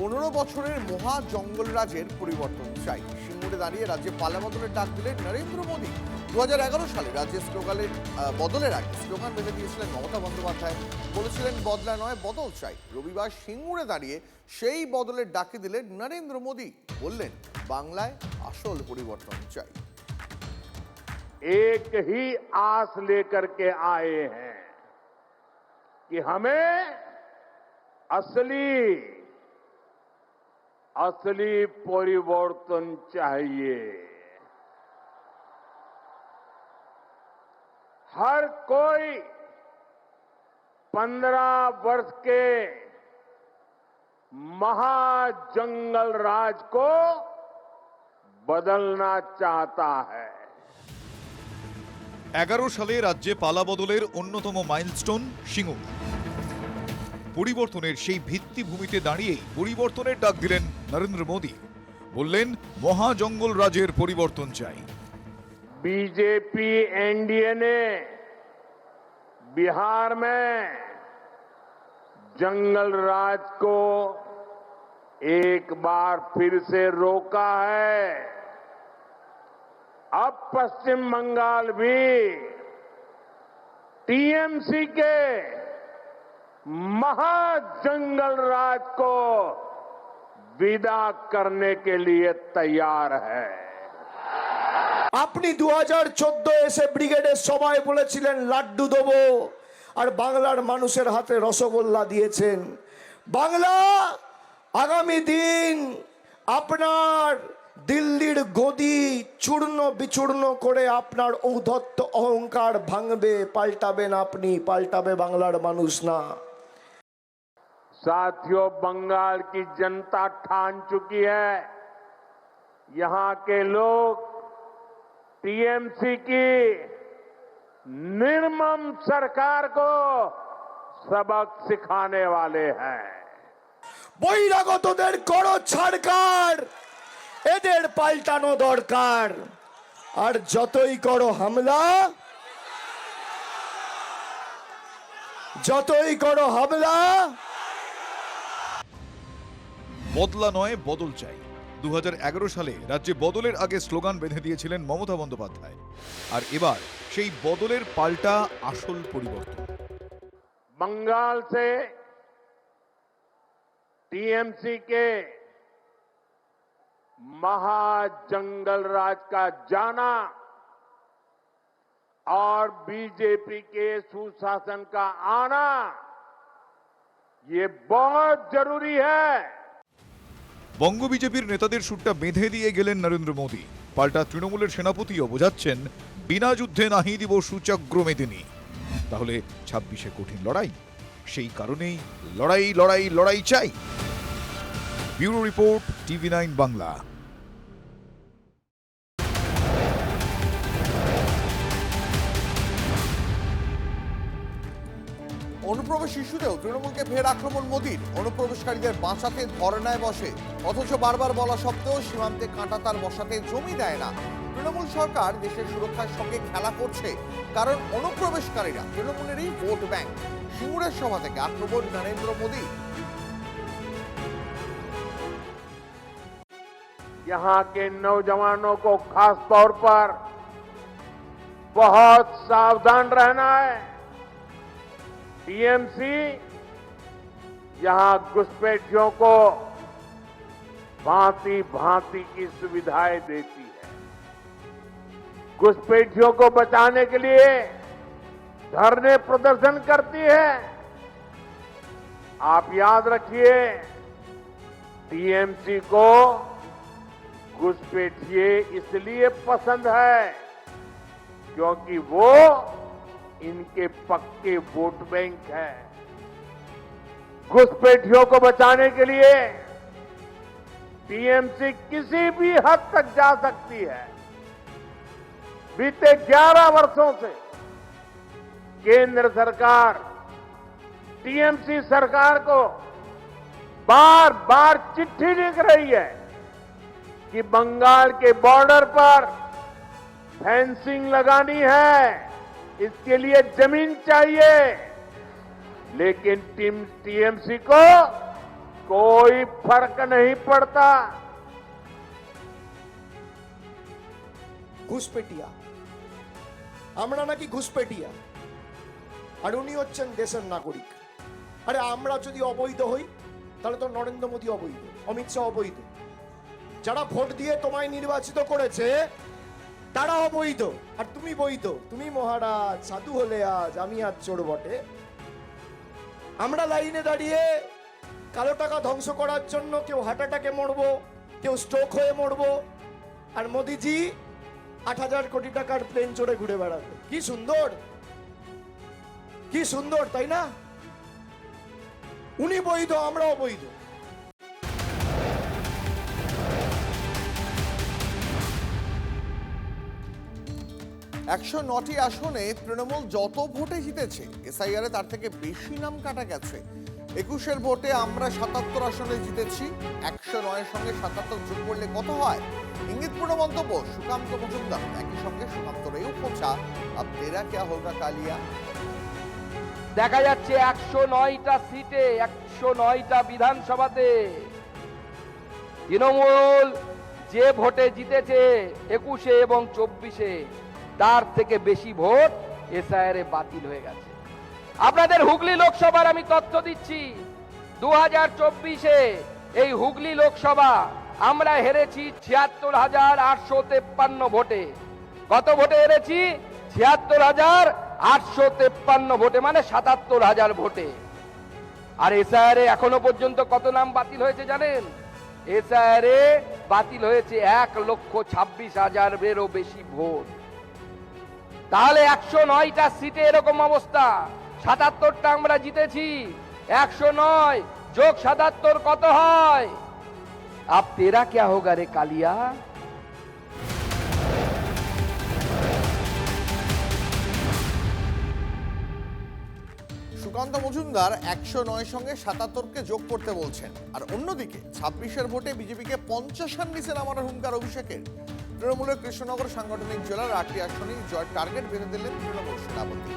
পনেরো বছরের মহা জঙ্গলরাজের পরিবর্তন চাই সিঙ্গুরে দাঁড়িয়ে রাজ্যে পালা বদলের ডাক দিলেন নরেন্দ্র মোদী দু সালে রাজ্যের স্লোগানের আহ, বদলের আগে স্লোগান বেঁধে দিয়েছিলেন মমতা বন্দ্যোপাধ্যায় বলেছিলেন বদলা নয় বদল চাই রবিবার সিঙ্গুরে দাঁড়িয়ে সেই বদলের ডাকে দিলেন নরেন্দ্র মোদী বললেন বাংলায় আসল পরিবর্তন চাই एक ही आस लेकर के आए हैं कि हमें असली असली परिवर्तन चाहिए हर कोई पंद्रह वर्ष के महाजंगल राज को बदलना चाहता है এগারো সালে রাজ্যে পালা বদলের অন্যতম মাইলস্টোন সিঙ্গুর পরিবর্তনের সেই ভিত্তিভূমিতে দাঁড়িয়েই পরিবর্তনের ডাক দিলেন নরেন্দ্র মোদী বললেন মহা জঙ্গল রাজের পরিবর্তন চাই बीजेपी एनडीए ने बिहार में जंगल राज को एक बार फिर से रोका है अब पश्चिम बंगाल भी टीएमसी के महाजंगल राज को विदा करने के लिए तैयार है আপনি দু হাজার এসে ব্রিগেডের সবাই বলেছিলেন লাড্ডু দেবো আর বাংলার মানুষের হাতে রসগোল্লা দিয়েছেন বাংলা আগামী দিন আপনার দিল্লির গদি চূর্ণ বিচূর্ণ করে আপনার ঔদ্ধত্য অহংকার ভাঙবে পাল্টাবেন আপনি পাল্টাবে বাংলার মানুষ না साथियों बंगाल की जनता ठान चुकी है यहां के लोग टीएमसी की निर्मम सरकार को सबक सिखाने वाले हैं বহিরাগতদের করো ছাড়কার এদের পাল্টানো দরকার আর যতই করো হামলা যতই করো হামলা বদলা নয় বদল চাই দু সালে রাজ্যে বদলের আগে স্লোগান বেঁধে দিয়েছিলেন মমতা বন্দ্যোপাধ্যায় আর এবার সেই বদলের পাল্টা আসল পরিবর্তন बंगाल से टीएमसी के महाजंगल राज का जाना और बीजेपी के सुशासन का आना ये बहुत जरूरी है বঙ্গ বিজেপির নেতাদের সুরটা বেঁধে দিয়ে গেলেন নরেন্দ্র মোদী। পাল্টা তৃণমূলের সেনাপতিও বোঝাচ্ছেন, বিনা যুদ্ধে নাহি দিব সুচক্র মেদিনী। তাহলে ছাব্বিশে কঠিন লড়াই, সেই কারণেই লড়াই লড়াই লড়াই চাই। Bureau report TV nine Bangla. অনুপ্রবেশ শিশুদেও তৃণমূলকে ফের আক্রমণ মোদীর অনুপ্রবেশকারীদের বাঁচাতে ধর্নায় বসে অথচ বারবার বলা সত্ত্বেও সীমান্তে কাঁটাতার বসাতে জমি দেয় না তৃণমূল সরকার দেশের সুরক্ষার সঙ্গে খেলা করছে কারণ অনুপ্রবেশকারীরা তৃণমূলেরই ভোট ব্যাংক সিঙ্গুরের সভা থেকে আক্রমণ নরেন্দ্র মোদী यहाँ के नौजवानों को खास तौर पर बहुत सावधान रहना है टीएमसी यहाँ घुसपैठियों को भांति भांति की सुविधाएँ देती है। घुसपैठियों को बचाने के लिए धरने प्रदर्शन करती है। आप याद रखिए, टीएमसी को घुसपैठिए इसलिए पसंद है क्योंकि वो इनके पक्के वोट बैंक है। घुसपैठियों को बचाने के लिए टीएमसी किसी भी हद तक जा सकती है। बीते 11 वर्षों से केंद्र सरकार, टीएमसी सरकार को बार बार चिट्ठी लिख रही है कि बंगाल के बॉर्डर पर फेंसिंग लगानी है। इसके लिए जमीन चाहिए लेकिन टीम टीएमसी को कोई फर्क नहीं पड़ता ঘুষপেটিয়া আমরা নাকি ঘুষপেটিয়া আর উনি হচ্ছেন দেশের নাগরিক আরে আমরা যদি অবৈধ হই তাহলে তো নরেন্দ্র মোদী অবৈধ অমিত শাহ অবৈধ যারা ভোট দিয়ে তোমায় নির্বাচিত করেছে তারা অবৈধ আর তুমি বৈধ। তুমি মহারাজ, সাধু হলে আজ আমি আজ চোর বটে। আমরা লাইনে দাঁড়িয়ে কালো টাকা ধ্বংস করার জন্য কেউ হার্ট অ্যাটাকে মরবো, কেউ স্ট্রোক হয়ে মরবো, আর মোদিজি আট হাজার কোটি টাকার প্লেন চড়ে ঘুরে বেড়াবে। কি সুন্দর! কি সুন্দর, তাই না? উনি বৈধ আমরা অবৈধ একশো নটি আসনে তৃণমূল যত ভোটে জিতেছে, এসআইআর তার থেকে বেশি নাম কাটা গেছে। একুশের ভোটে আমরা সাতাত্তর আসনে জিতেছি, একশো নয়ের সঙ্গে সাতাত্তর যোগ করলে কত হয়? ইঙ্গিতপূর্ণ মন্তব্য, সুকান্ত মজুমদার। একই সঙ্গে সুকান্তরেও পৌঁছা আব তেরা ক্যা হোগা কালিয়া? দেখা যাচ্ছে একশো নয়টা সিটে, একশো নয়টা বিধানসভাতে। তৃণমূল যে ভোটে জিতেছে, একুশে এবং চব্বিশে। তার থেকে বেশি ভোট এসআইআরে বাতিল হয়ে গেছে। আপনাদের হুগলি লোকসভার আমি তথ্য দিচ্ছি দু হাজার চব্বিশে এই হুগলি লোকসভা আমরা হেরেছি ছিয়াত্তর হাজার আটশো তেপ্পান্ন ভোটে। কত ভোটে হেরেছি? ছিয়াত্তর হাজার আটশো তেপ্পান্ন ভোটে মানে সাতাত্তর হাজার ভোটে। আর এসআইআরে এখনও পর্যন্ত কত নাম বাতিল হয়েছে জানেন? এসআইআরে বাতিল হয়েছে এক লক্ষ ছাব্বিশ হাজারেরও বেশি ভোট। তাহলে একশো নয়টা সিটে এরকম অবস্থা। সাতাত্তরটা আমরা জিতেছি, একশো নয় যোগ সাতাত্তর কত হয়? আপ তেরা ক্যা হোগা রে কালিয়া? সুকান্ত মজুমদার একশো নয় সঙ্গে সাতাত্তরকে যোগ করতে বলছেন। আর অন্যদিকে ছাব্বিশের ভোটে বিজেপিকে পঞ্চাশান নিচে নামানোর হুঙ্কার অভিষেকের। তৃণমূলের কৃষ্ণনগর সাংগঠনিক জেলার আটটি আসনে জয়ের টার্গেট বেঁধে দিলেন তৃণমূল সেনাপতি।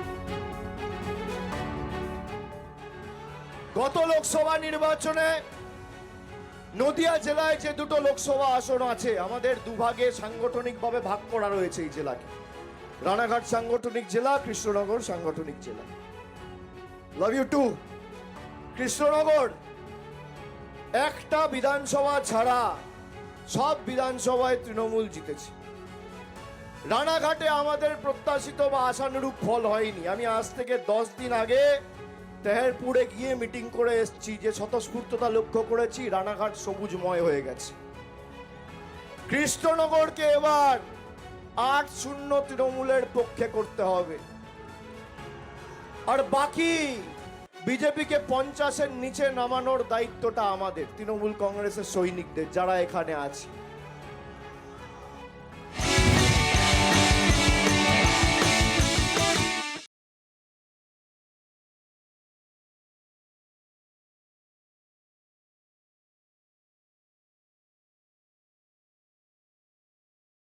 গত লোকসভা নির্বাচনে নদিয়া জেলায় যে দুটো লোকসভা আসন আছে, আমাদের দুভাগে সাংগঠনিকভাবে ভাগ করা রয়েছে এই জেলাকে। রানাঘাট সাংগঠনিক জেলা, কৃষ্ণনগর সাংগঠনিক জেলা। লাভ ইউ টু কৃষ্ণনগর একটা বিধানসভা ছাড়া সব বিধানসভায় তৃণমূল জিতেছে। রানাঘাটে আমাদের প্রত্যাশিত বা আশানুরূপ ফল হয়নি। আমি আজ থেকে দশ দিন আগে তেহেরপুরে গিয়ে মিটিং করে এসেছি যে স্বতঃস্ফূর্ততা লক্ষ্য করেছি, রানাঘাট সবুজময় হয়ে গেছে। কৃষ্ণনগরকে এবার আট শূন্য তৃণমূলের পক্ষে করতে হবে। আর বাকি বিজেপিকে পঞ্চাশের নিচে নামানোর দায়িত্বটা আমাদের তৃণমূল কংগ্রেসের সৈনিকদের যারা এখানে আছে।